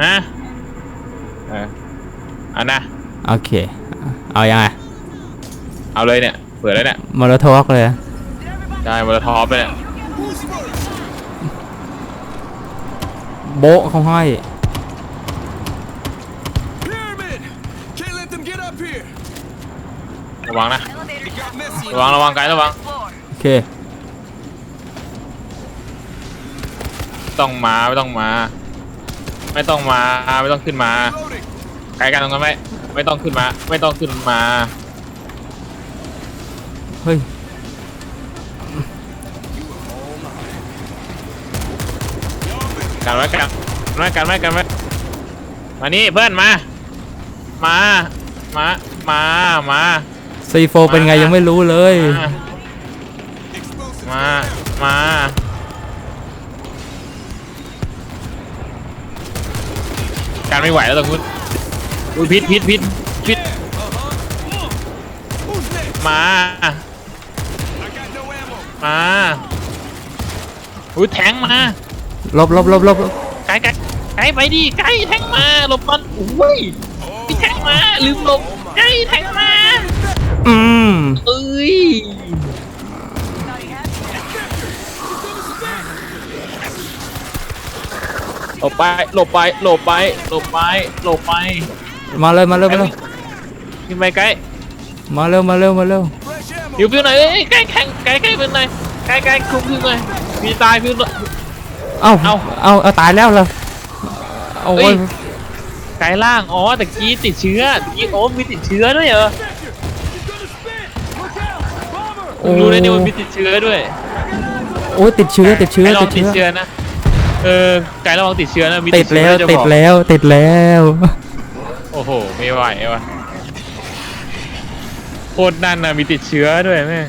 ฮะเออเอันนะ โอเค เอายังไงเอาเลยเนี่ยเปิดแล้วเนี่ยมอลโทอกเลยได้มอเตอร์ท็อปไปเนี่ยโบะเขาให้ Pyramid! Can't let them get up here. ระวังนะ It got messy. ระวังระวังไกด์ระวังโอเค ต้องมาไม่ต้องมา ไม่ต้องมา ไม่ต้องขึ้นมา Loading. ไกด์กันตรงนั้นไหมไม่ต้องขึ้นมา ไม่ต้องขึ้นมา เฮ้ย กันไว้กันไว้กันไว้กันไว้มานี่เพื่อนมา มา มา มา มา ซีโฟเป็นไงยังไม่รู้เลย มา Explosive. มา การไม่ไหวแล้วตรงนู้นอุ้ยพิษพิษพิษพิษ Who's next? มา I got no ammo. มาอุ้ยแทงมาลบลบลบลบไกลไกลไกลไปดิไกลแทงมาหลบมันอุ้ยพี่แทงมาลืมหลบไกลแทงมา อืม เอ้ หลบไป หลบไป หลบไป หลบไป หลบไปมาเลยมาเร็วมาเร็วขึ้นไปไกลมาเร็วมาเร็วมาเร็ว Fresh ammo. อยู่พิวไหนอยเอ้ยไกลแข่งไกลไกลพิวไหนอยไกลไกลคุมพิวหน่อยมีตายพิวหน่อยเอ้าเอ้า เอาเอาตายแล้วเหรอโอ้เฮ้ยยไกลล่าง อ๋อแต่กี้ติดเชื้อตะกี้โอ้มีติดเชื้อด้วยเหรอโอ้รู้ได้เนี่ยว่ามีติดเชื้อด้วยโอ้ยติดเชื้อติดเชื้อไกลระวัติงดติดเชื้อเชื้อนะ เออไกลระวังติดเชื้อนะมีติดเชื้แล้อวจะติบดอกแล้วติดแล้วโอ้โห ไม่ไหวว่ะโคตรนั่นนะมีติดเชื้อด้วยแม่ง